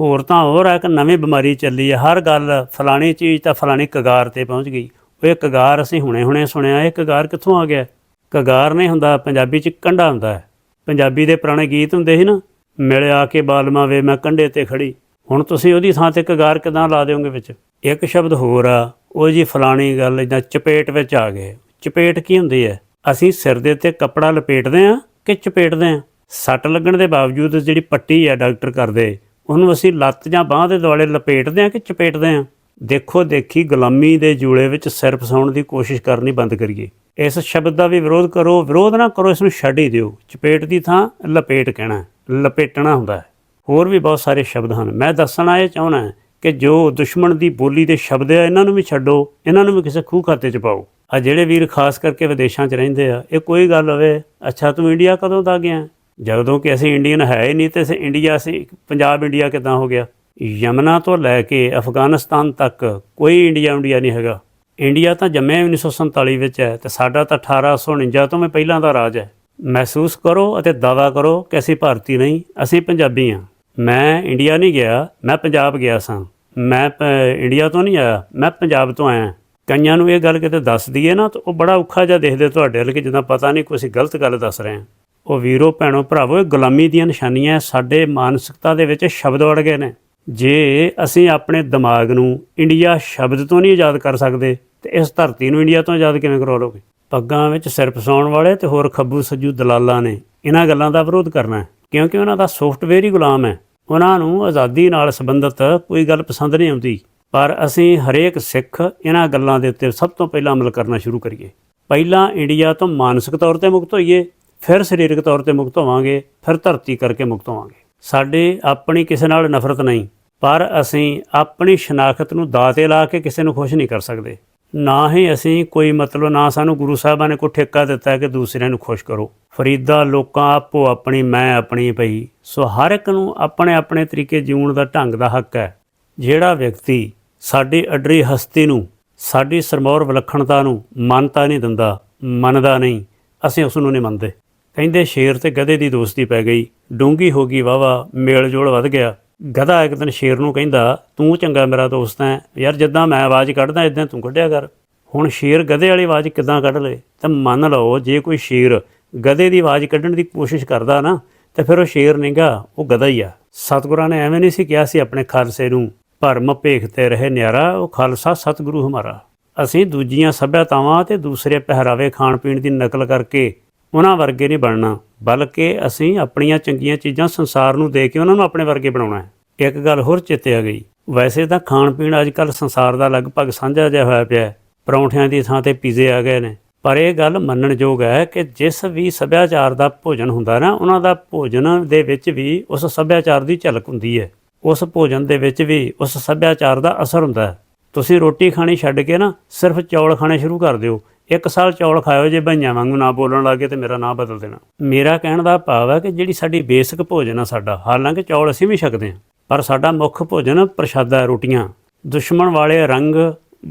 ਹੋਰ ਤਾਂ ਹੋਰ ਹੈ ਕਿ ਨਵੀਂ ਬਿਮਾਰੀ ਚੱਲੀ ਹੈ ਹਰ ਗੱਲ ਫਲਾਣੀ ਚੀਜ਼ ਤਾਂ ਫਲਾਣੀ ਕਗਾਰ ਤੇ ਪਹੁੰਚ ਗਈ। ਉਹ ਇਹ ਕਗਾਰ ਅਸੀਂ ਹੁਣੇ ਹੁਣੇ ਸੁਣਿਆ, ਇਹ ਕਗਾਰ ਕਿੱਥੋਂ ਆ ਗਿਆ? ਕਗਾਰ ਨਹੀਂ ਹੁੰਦਾ, ਪੰਜਾਬੀ ਚ ਕੰਡਾ ਹੁੰਦਾ ਹੈ। ਪੰਜਾਬੀ ਦੇ ਪੁਰਾਣੇ ਗੀਤ ਹੁੰਦੇ ਸੀ ਨਾ, ਮਿਲ ਆ ਕੇ ਬਾਲਮਾ ਵੇ, ਮੈਂ ਕੰਡੇ ਤੇ ਖੜੀ। ਹੁਣ ਤੁਸੀਂ ਉਹਦੀ ਥਾਂ ਤੇ ਕਗਾਰ ਕਿਦਾਂ ਲਾ ਦਿਓਗੇ ਵਿੱਚ? ਇੱਕ ਸ਼ਬਦ ਹੋਰ ਆ, ਉਹ ਜੀ ਫਲਾਣੀ ਗੱਲ ਇਦਾਂ ਚਪੇਟ ਵਿੱਚ ਆ ਗਏ। ਚਪੇਟ ਕੀ ਹੁੰਦੀ ਹੈ? ਅਸੀਂ ਸਿਰ ਦੇ ਉੱਤੇ ਕੱਪੜਾ ਲਪੇਟਦੇ ਆ ਕਿ ਚਪੇਟਦੇ ਆ ਸੱਟ ਲੱਗਣ ਦੇ ਬਾਵਜੂਦ ਜਿਹੜੀ ਪੱਟੀ ਆ ਡਾਕਟਰ ਕਰਦੇ, ਉਹਨੂੰ ਅਸੀਂ ਲੱਤ ਜਾਂ ਬਾਹ ਦੇ ਦੁਆਲੇ ਲਪੇਟਦੇ ਆ ਕਿ ਚਪੇਟਦੇ ਆ ਦੇਖੋ ਦੇਖੀ ਗੁਲਾਮੀ ਦੇ ਜੂਲੇ ਵਿੱਚ ਸਿਰ ਫਸਾਉਣ ਦੀ ਕੋਸ਼ਿਸ਼ ਕਰਨੀ ਬੰਦ ਕਰੀਏ। ਇਸ ਸ਼ਬਦ ਦਾ ਵੀ ਵਿਰੋਧ ਕਰੋ, ਵਿਰੋਧ ਨਾ ਕਰੋ, ਇਸ ਨੂੰ ਛੱਡ ਹੀ ਦਿਓ। ਚਪੇਟ ਦੀ ਥਾਂ ਲਪੇਟ ਕਹਿਣਾ, ਲਪੇਟਣਾ ਹੁੰਦਾ ਹੈ। ਹੋਰ ਵੀ ਬਹੁਤ ਸਾਰੇ ਸ਼ਬਦ ਹਨ। ਮੈਂ ਦੱਸਣਾ ਇਹ ਚਾਹਣਾ ਕਿ ਜੋ ਦੁਸ਼ਮਣ ਦੀ ਬੋਲੀ ਦੇ ਸ਼ਬਦ ਆ, ਇਹਨਾਂ ਨੂੰ ਵੀ ਛੱਡੋ, ਇਹਨਾਂ ਨੂੰ ਵੀ ਕਿਸੇ ਖੂਹ ਖਾਤੇ 'ਚ ਪਾਓ। ਆ ਜਿਹੜੇ ਵੀਰ ਖਾਸ ਕਰਕੇ ਵਿਦੇਸ਼ਾਂ 'ਚ ਰਹਿੰਦੇ ਆ, ਇਹ ਕੋਈ ਗੱਲ ਹੋਵੇ, ਅੱਛਾ ਤੂੰ ਇੰਡੀਆ ਕਦੋਂ ਦਾ ਗਿਆ? ਜਦੋਂ ਕਿ ਅਸੀਂ ਇੰਡੀਅਨ ਹੈ ਹੀ ਨਹੀਂ ਤੇ ਅਸੀਂ ਇੰਡੀਆ ਸੀ ਪੰਜਾਬ ਇੰਡੀਆ ਕਿਦਾਂ ਹੋ ਗਿਆ? ਯਮਨਾ ਤੋਂ ਲੈ ਕੇ ਅਫਗਾਨਿਸਤਾਨ ਤੱਕ ਕੋਈ ਇੰਡੀਆ ਇੰਡੀਆ ਨਹੀਂ ਹੈਗਾ। ਇੰਡੀਆ ਤਾਂ ਜੰਮਿਆ 1947 ਵਿੱਚ ਹੈ ਤੇ ਸਾਡਾ ਤਾਂ 1849 ਤੋਂ ਵੀ ਪਹਿਲਾਂ ਦਾ ਰਾਜ ਹੈ। ਮਹਿਸੂਸ ਕਰੋ ਅਤੇ ਦਾਅਵਾ ਕਰੋ ਕਿ ਅਸੀਂ ਭਾਰਤੀ ਨਹੀਂ, ਅਸੀਂ ਪੰਜਾਬੀ ਹਾਂ। ਮੈਂ ਇੰਡੀਆ ਨਹੀਂ ਗਿਆ, ਮੈਂ ਪੰਜਾਬ ਗਿਆ ਸਾਂ। ਮੈਂ ਪ- ਇੰਡੀਆ ਤੋਂ ਨਹੀਂ ਆਇਆ, ਮੈਂ ਪੰਜਾਬ ਤੋਂ ਆਇਆ। ਕਈਆਂ ਨੂੰ ਇਹ ਗੱਲ ਕਿਤੇ ਦੱਸ ਦਈਏ ਨਾ, ਤਾਂ ਉਹ ਬੜਾ ਔਖਾ ਜਿਹਾ ਦੇਖਦੇ ਤੁਹਾਡੇ ਵੱਲ ਕਿ ਜਿੱਦਾਂ ਪਤਾ ਨਹੀਂ ਕੋਈ ਅਸੀਂ ਗਲਤ ਗੱਲ ਦੱਸ ਰਹੇ ਹਾਂ। ਉਹ ਵੀਰੋ, ਭੈਣੋ, ਭਰਾਵੋ, ਇਹ ਗੁਲਾਮੀ ਦੀਆਂ ਨਿਸ਼ਾਨੀਆਂ ਸਾਡੇ ਮਾਨਸਿਕਤਾ ਦੇ ਵਿੱਚ ਸ਼ਬਦ ਵੜ ਗਏ ਨੇ। ਜੇ ਅਸੀਂ ਆਪਣੇ ਦਿਮਾਗ ਨੂੰ ਇੰਡੀਆ ਸ਼ਬਦ ਤੋਂ ਨਹੀਂ ਆਜ਼ਾਦ ਕਰ ਸਕਦੇ, ਤੇ ਇਸ ਧਰਤੀ ਨੂੰ ਇੰਡੀਆ ਤੋਂ ਆਜ਼ਾਦ ਕਿਵੇਂ ਕਰਵਾ ਲਓਗੇ? ਪੱਗਾਂ ਵਿੱਚ ਸਿਰ ਫਸਾਉਣ ਵਾਲੇ ਤੇ ਹੋਰ ਖੱਬੂ ਸੱਜੂ ਦਲਾਲਾਂ ਨੇ, ਇਹਨਾਂ ਗੱਲਾਂ ਦਾ ਵਿਰੋਧ ਕਰਨਾ ਹੈ। ਕਿਉਂਕਿ ਉਹਨਾਂ ਦਾ ਸੌਫਟਵੇਅਰ ਹੀ ਗੁਲਾਮ ਹੈ। ਉਹਨਾਂ ਨੂੰ ਆਜ਼ਾਦੀ ਨਾਲ ਸੰਬੰਧਿਤ ਕੋਈ ਗੱਲ ਪਸੰਦ ਨਹੀਂ ਆਉਂਦੀ। ਪਰ ਅਸੀਂ ਹਰੇਕ ਸਿੱਖ ਇਹਨਾਂ ਗੱਲਾਂ ਦੇ ਉੱਤੇ ਸਭ ਤੋਂ ਪਹਿਲਾਂ ਅਮਲ ਕਰਨਾ ਸ਼ੁਰੂ ਕਰੀਏ। ਪਹਿਲਾਂ ਇੰਡੀਆ ਤੋਂ ਮਾਨਸਿਕ ਤੌਰ ਤੇ ਮੁਕਤ ਹੋਈਏ, ਫਿਰ ਸਰੀਰਕ ਤੌਰ ਤੇ ਮੁਕਤ ਹੋਵਾਂਗੇ, ਫਿਰ ਧਰਤੀ ਕਰਕੇ ਮੁਕਤ ਹੋਵਾਂਗੇ। ਸਾਡੇ ਆਪਣੀ ਕਿਸੇ ਨਾਲ ਨਫ਼ਰਤ ਨਹੀਂ, ਪਰ ਅਸੀਂ ਆਪਣੀ ਸ਼ਨਾਖਤ ਨੂੰ ਦਾਤੇ ਲਾ ਕੇ ਕਿਸੇ ਨੂੰ ਖੁਸ਼ ਨਹੀਂ ਕਰ ਸਕਦੇ। ਨਾ ਹੀ ਅਸੀਂ ਕੋਈ ਮਤਲਬ, ਨਾ ਸਾਨੂੰ ਗੁਰੂ ਸਾਹਿਬਾਂ ਨੇ ਕੋਈ ਠੇਕਾ ਦਿੱਤਾ ਕਿ ਦੂਸਰਿਆਂ ਨੂੰ ਖੁਸ਼ ਕਰੋ। ਫਰੀਦਾ ਲੋਕਾਂ ਆਪੋ ਆਪਣੀ, ਮੈਂ ਆਪਣੀ ਪਈ ਸੋ ਹਰ ਇੱਕ ਨੂੰ ਆਪਣੇ ਆਪਣੇ ਤਰੀਕੇ ਜਿਉਣ ਦਾ ਢੰਗ ਦਾ ਹੱਕ ਹੈ। ਜਿਹੜਾ ਵਿਅਕਤੀ ਸਾਡੀ ਅਡਰੀ ਹਸਤੀ ਨੂੰ, ਸਾਡੀ ਸਰਮੌਰ ਵਿਲੱਖਣਤਾ ਨੂੰ ਮੰਨਤਾ ਨਹੀਂ ਦਿੰਦਾ, ਮੰਨਦਾ ਨਹੀਂ, ਅਸੀਂ ਉਸ ਨੂੰ ਨਹੀਂ ਮੰਨਦੇ। ਕਹਿੰਦੇ ਸ਼ੇਰ ਤੇ ਗਧੇ ਦੀ ਦੋਸਤੀ ਪੈ ਗਈ। ਡੂੰਗੀ ਹੋ ਗਈ ਵਾਵਾ ਮੇਲ ਜੋਲ ਵੱਧ ਗਿਆ। ਗਧਾ ਇੱਕ ਦਿਨ ਸ਼ੇਰ ਨੂੰ ਕਹਿੰਦਾ, ਤੂੰ ਚੰਗਾ ਮੇਰਾ ਦੋਸਤ ਹੈ। ਯਾਰ ਜਿੱਦਾਂ ਮੈਂ ਆਵਾਜ਼ ਕੱਢਦਾ ਇਦਾਂ ਤੂੰ ਕੱਢਿਆ ਕਰ। ਹੁਣ ਸ਼ੇਰ ਗਧੇ ਵਾਲੀ ਆਵਾਜ਼ ਕਿਦਾਂ ਕੱਢ ਲੇ? ਤਾਂ ਮੰਨ ਲਓ, ਜੇ ਕੋਈ ਸ਼ੇਰ ਗਧੇ ਦੀ ਆਵਾਜ਼ ਕੱਢਣ ਦੀ ਕੋਸ਼ਿਸ਼ ਕਰਦਾ ਨਾ, ਤੇ ਫਿਰ ਉਹ ਸ਼ੇਰ ਨਹੀਂਗਾ ਉਹ ਗਧਾ ਹੀ ਆ। ਸਤਿਗੁਰਾਂ ਨੇ ਐਵੇਂ ਨਹੀਂ ਸੀ ਕਿਹਾ ਸੀ ਆਪਣੇ ਖਾਲਸੇ ਨੂੰ, ਭਰਮ ਭੇਖਤੇ ਰਹੇ ਨਿਆਰਾ, ਉਹ ਖਾਲਸਾ ਸਤਿਗੁਰੂ ਹਮਾਰਾ। ਅਸੀਂ ਦੂਜੀਆਂ ਸੱਭਿਆਤਾਵਾਂ ਤੇ ਦੂਸਰੇ ਪਹਿਰਾਵੇ ਖਾਣ ਪੀਣ ਦੀ ਨਕਲ ਕਰਕੇ ਉਹਨਾਂ ਵਰਗੇ ਨਹੀਂ ਬਣਨਾ, ਬਲਕਿ ਅਸੀਂ ਆਪਣੀਆਂ ਚੰਗੀਆਂ ਚੀਜ਼ਾਂ ਸੰਸਾਰ ਨੂੰ ਦੇ ਕੇ ਉਹਨਾਂ ਨੂੰ ਆਪਣੇ ਵਰਗੇ ਬਣਾਉਣਾ ਹੈ। ਇੱਕ ਗੱਲ ਹੋਰ ਚੇਤੇ ਆ ਗਈ। ਵੈਸੇ ਤਾਂ ਖਾਣ ਪੀਣ ਅੱਜ ਕੱਲ ਸੰਸਾਰ ਦਾ ਲਗਭਗ ਸਾਂਝਾ ਜਿਹਾ ਹੋਇਆ ਪਿਆ ਹੈ। ਪਰੌਂਠਿਆਂ ਦੀ ਥਾਂ ਤੇ ਪੀਜ਼ੇ ਆ ਗਏ ਨੇ। ਪਰ ਇਹ ਗੱਲ ਮੰਨਣਯੋਗ ਹੈ ਕਿ ਜਿਸ ਵੀ ਸੱਭਿਆਚਾਰ ਦਾ ਭੋਜਨ ਹੁੰਦਾ ਨਾ, ਉਹਨਾਂ ਦਾ ਭੋਜਨ ਦੇ ਵਿੱਚ ਵੀ ਉਸ ਸੱਭਿਆਚਾਰ ਦੀ ਝਲਕ ਹੁੰਦੀ ਹੈ। ਉਸ ਭੋਜਨ ਦੇ ਵਿੱਚ ਵੀ ਉਸ ਸੱਭਿਆਚਾਰ ਦਾ ਅਸਰ ਹੁੰਦਾ ਹੈ। ਤੁਸੀਂ ਰੋਟੀ ਖਾਣੀ ਛੱਡ ਕੇ ਨਾ, ਸਿਰਫ ਚੌਲ ਖਾਣੇ ਸ਼ੁਰੂ ਕਰ ਦਿਓ। ਇੱਕ ਸਾਲ ਚੌਲ ਖਾਇਓ ਜੇ ਭਈਆਂ ਵਾਂਗੂ ਨਾ ਬੋਲਣ ਲੱਗੇ ਤੇ ਮੇਰਾ ਨਾਂ ਬਦਲ ਦੇਣਾ। ਮੇਰਾ ਕਹਿਣ ਦਾ ਭਾਵ ਹੈ ਕਿ ਜਿਹੜੀ ਸਾਡੀ ਬੇਸਿਕ ਭੋਜਨ ਆ ਸਾਡਾ, ਹਾਲਾਂਕਿ ਚੌਲ ਅਸੀਂ ਵੀ ਛਕਦੇ ਹਾਂ, ਪਰ ਸਾਡਾ ਮੁੱਖ ਭੋਜਨ ਪ੍ਰਸ਼ਾਦਾ ਰੋਟੀਆਂ। ਦੁਸ਼ਮਣ ਵਾਲੇ ਰੰਗ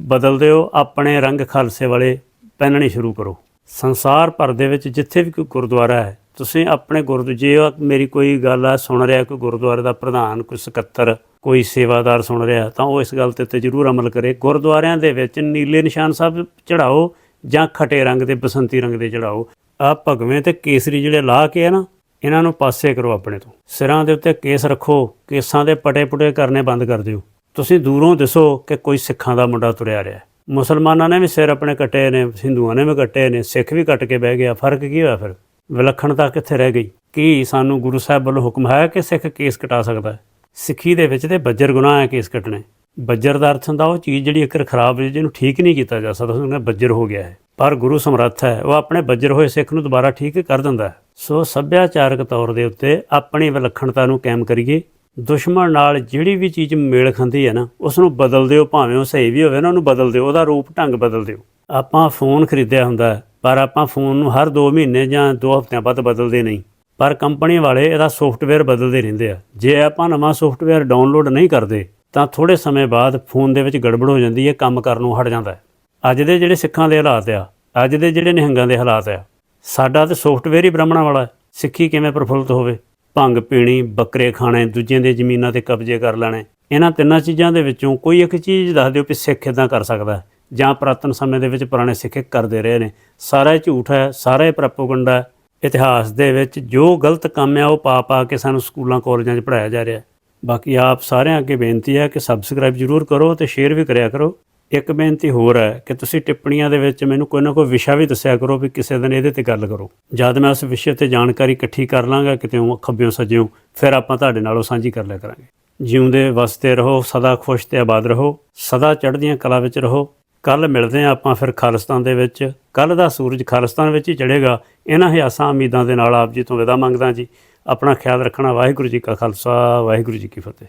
ਬਦਲ ਦਿਓ, ਆਪਣੇ ਰੰਗ ਖਾਲਸੇ ਵਾਲੇ ਪਹਿਨਣੇ ਸ਼ੁਰੂ ਕਰੋ। ਸੰਸਾਰ ਭਰ ਦੇ ਵਿੱਚ ਜਿੱਥੇ ਵੀ ਕੋਈ ਗੁਰਦੁਆਰਾ ਹੈ, ਤੁਸੀਂ ਆਪਣੇ ਗੁਰਦੁ ਜੇ ਮੇਰੀ ਕੋਈ ਗੱਲ ਆ, ਸੁਣ ਰਿਹਾ ਕੋਈ ਗੁਰਦੁਆਰੇ ਦਾ ਪ੍ਰਧਾਨ, ਕੋਈ ਸਕੱਤਰ, ਕੋਈ ਸੇਵਾਦਾਰ ਸੁਣ ਰਿਹਾ, ਤਾਂ ਉਹ ਇਸ ਗੱਲ ਤੇ ਉੱਤੇ ਜ਼ਰੂਰ ਅਮਲ ਕਰੇ। ਗੁਰਦੁਆਰਿਆਂ ਦੇ ਵਿੱਚ ਨੀਲੇ ਨਿਸ਼ਾਨ ਸਾਹਿਬ ਚੜਾਓ ਜਾਂ ਖਟੇ ਰੰਗ ਦੇ ਬਸੰਤੀ ਰੰਗ ਦੇ ਚੜਾਓ। ਆ ਭਗਵੇਂ ਤੇ ਕੇਸਰੀ ਜਿਹੜੇ ਲਾ ਕੇ ਆ ਨਾ, ਇਹਨਾਂ ਨੂੰ ਪਾਸੇ ਕਰੋ ਆਪਣੇ ਤੋਂ। ਸਿਰਾਂ ਦੇ ਉੱਤੇ ਕੇਸ ਰੱਖੋ, ਕੇਸਾਂ ਦੇ ਪਟੇ ਪੁਟੇ ਕਰਨੇ ਬੰਦ ਕਰ ਦਿਓ। ਤੁਸੀਂ ਦੂਰੋਂ ਦਿਸੋ ਕਿ ਕੋਈ ਸਿੱਖਾਂ ਦਾ ਮੁੰਡਾ ਤੁਰਿਆ ਰਿਹਾ ਮੁਸਲਮਾਨਾਂ ਨੇ ਵੀ ਸਿਰ ਆਪਣੇ ਕੱਟੇ ਨੇ, ਹਿੰਦੂਆਂ ਨੇ ਵੀ ਕੱਟੇ ਨੇ, ਸਿੱਖ ਵੀ ਕੱਟ ਕੇ ਬਹਿ ਗਿਆ। ਫ਼ਰਕ ਕੀ ਹੋਇਆ ਫਿਰ? ਵਿਲੱਖਣਤਾ ਕਿੱਥੇ ਰਹਿ ਗਈ? ਕੀ ਸਾਨੂੰ ਗੁਰੂ ਸਾਹਿਬ ਵੱਲੋਂ ਹੁਕਮ ਹੈ ਕਿ ਸਿੱਖ ਕੇਸ ਕਟਾ ਸਕਦਾ ਹੈ? ਸਿੱਖੀ ਦੇ ਵਿੱਚ ਤੇ ਬੱਜਰ ਗੁਨਾਹ ਹੈ ਕੇਸ ਕੱਟਣੇ। ਬੱਜਰ ਦਾ ਅਰਥ ਹੁੰਦਾ ਉਹ ਚੀਜ਼ ਜਿਹੜੀ ਇੱਕ ਖਰਾਬ ਹੈ ਜਿਹਨੂੰ ਠੀਕ ਨਹੀਂ ਕੀਤਾ ਜਾ ਸਕਦਾ ਉਹਨੂੰ ਬੱਜਰ ਹੋ ਗਿਆ ਹੈ। ਪਰ ਗੁਰੂ ਸਮਰੱਥ ਹੈ ਉਹ ਆਪਣੇ ਬੱਜਰ ਹੋਏ ਸਿੱਖ ਨੂੰ ਦੁਬਾਰਾ ਠੀਕ ਕਰ ਦਿੰਦਾ ਹੈ। ਸੋ ਸੱਭਿਆਚਾਰਕ ਤੌਰ ਦੇ ਉੱਤੇ ਆਪਣੀ ਵਿਲੱਖਣਤਾ ਨੂੰ ਕਾਇਮ ਕਰੀਏ। ਦੁਸ਼ਮਣ ਨਾਲ ਜਿਹੜੀ ਵੀ ਚੀਜ਼ ਮੇਲ ਖਾਂਦੀ ਹੈ ਨਾ ਉਸ ਨੂੰ ਬਦਲ ਦਿਓ ਭਾਵੇਂ ਉਹ ਸਹੀ ਵੀ ਹੋਵੇ ਨਾ ਉਹਨੂੰ ਬਦਲ ਦਿਓ ਉਹਦਾ ਰੂਪ ਢੰਗ ਬਦਲ ਦਿਓ। ਆਪਾਂ ਫੋਨ ਖਰੀਦਿਆ ਹੁੰਦਾ ਹੈ, ਪਰ ਆਪਾਂ ਫੋਨ ਨੂੰ ਹਰ 2 ਮਹੀਨੇ ਜਾਂ 2 ਹਫ਼ਤਿਆਂ ਬਾਅਦ ਬਦਲਦੇ ਨਹੀਂ। ਪਰ ਕੰਪਨੀ ਵਾਲੇ ਇਹਦਾ ਸੌਫਟਵੇਅਰ ਬਦਲਦੇ ਰਹਿੰਦੇ ਆ। ਜੇ ਆਪਾਂ ਨਵਾਂ ਸੌਫਟਵੇਅਰ ਡਾਊਨਲੋਡ ਨਹੀਂ ਕਰਦੇ ਤਾਂ ਥੋੜੇ ਸਮੇਂ ਬਾਅਦ ਫੋਨ ਦੇ ਵਿੱਚ ਗੜਬੜ ਹੋ ਜਾਂਦੀ ਹੈ, ਕੰਮ ਕਰਨ ਨੂੰ ਹਟ ਜਾਂਦਾ ਹੈ। ਅੱਜ ਦੇ ਜਿਹੜੇ ਸਿੱਖਾਂ ਦੇ ਹਾਲਾਤ ਆ, ਅੱਜ ਦੇ ਜਿਹੜੇ ਨਿਹੰਗਾਂ ਦੇ ਹਾਲਾਤ ਆ, ਸਾਡਾ ਤੇ ਸੌਫਟਵੇਅਰ ਹੀ ਬ੍ਰਾਹਮਣਾਂ ਵਾਲਾ ਹੈ। ਸਿੱਖੀ ਕਿਵੇਂ ਪ੍ਰਫੁੱਲਤ ਹੋਵੇ? ਭੰਗ ਪੀਣੀ, ਬੱਕਰੇ ਖਾਣੇ, ਦੂਜਿਆਂ ਦੇ ਜ਼ਮੀਨਾਂ ਤੇ ਕਬਜ਼ੇ ਕਰ ਲੈਣੇ, ਇਹਨਾਂ ਤਿੰਨਾਂ ਚੀਜ਼ਾਂ ਦੇ ਵਿੱਚੋਂ ਕੋਈ ਇੱਕ ਚੀਜ਼ ਦੱਸ ਦਿਓ ਕਿ ਸਿੱਖ ਇਦਾਂ ਕਰ ਸਕਦਾ ਜਾਂ ਪੁਰਾਤਨ ਸਮੇਂ ਦੇ ਵਿੱਚ ਪੁਰਾਣੇ ਸਿੱਖ ਕਰਦੇ ਰਹੇ ਨੇ। ਸਾਰਾ ਇਹ ਝੂਠ ਹੈ, ਸਾਰਾ ਇਹ ਪ੍ਰੋਪਗੈਂਡਾ ਹੈ। ਇਤਿਹਾਸ ਦੇ ਵਿੱਚ ਜੋ ਗਲਤ ਕੰਮ ਆ, ਉਹ ਪਾ ਪਾ ਕੇ ਸਾਨੂੰ ਸਕੂਲਾਂ, ਕਾਲਜਾਂ 'ਚ ਪੜਾਇਆ ਜਾ ਰਿਹਾ ਬਾਕੀ ਆਪ ਸਾਰਿਆਂ ਅੱਗੇ ਬੇਨਤੀ ਹੈ ਕਿ ਸਬਸਕ੍ਰਾਈਬ ਜ਼ਰੂਰ ਕਰੋ ਤੇ ਸ਼ੇਅਰ ਵੀ ਕਰਿਆ ਕਰੋ। ਇੱਕ ਬੇਨਤੀ ਹੋਰ ਹੈ ਕਿ ਤੁਸੀਂ ਟਿੱਪਣੀਆਂ ਦੇ ਵਿੱਚ ਮੈਨੂੰ ਕੋਈ ਨਾ ਕੋਈ ਵਿਸ਼ਾ ਵੀ ਦੱਸਿਆ ਕਰੋ ਵੀ ਕਿਸੇ ਦਿਨ ਇਹਦੇ ਤੇ ਗੱਲ ਕਰੋ। ਜਦ ਮੈਂ ਉਸ ਵਿਸ਼ੇ ਤੇ ਜਾਣਕਾਰੀ ਇਕੱਠੀ ਕਰ ਲਾਂਗਾ, ਕਿਤੇੋਂ ਖੱਬਿਓਂ ਸੱਜਿਓਂ, ਫਿਰ ਆਪਾਂ ਤੁਹਾਡੇ ਨਾਲੋਂ ਸਾਂਝੀ ਕਰ ਲਿਆ ਕਰਾਂਗੇ। ਜਿਉਂਦੇ ਵਸਦੇ ਰਹੋ, ਸਦਾ ਖੁਸ਼ ਤੇ ਆਬਾਦ ਰਹੋ, ਸਦਾ ਚੜ੍ਹਦੀਆਂ ਕਲਾ ਵਿੱਚ ਰਹੋ। ਕੱਲ ਮਿਲਦੇ ਹਾਂ ਆਪਾਂ ਫਿਰ ਖਾਲਿਸਤਾਨ ਦੇ ਵਿੱਚ। ਕੱਲ ਦਾ ਸੂਰਜ ਖਾਲਿਸਤਾਨ ਵਿੱਚ ਹੀ ਚੜ੍ਹੇਗਾ। ਇਹਨਾਂ ਹੀ ਆਸਾਂ ਉਮੀਦਾਂ ਦੇ ਨਾਲ ਆਪ ਜੀ ਤੋਂ ਵਿਦਾ ਮੰਗਦਾ ਜੀ। ਆਪਣਾ ਖਿਆਲ ਰੱਖਣਾ ਵਾਹਿਗੁਰੂ ਜੀ ਕਾ ਖਾਲਸਾ ਵਾਹਿਗੁਰੂ ਜੀ ਕੀ ਫਤਿਹ।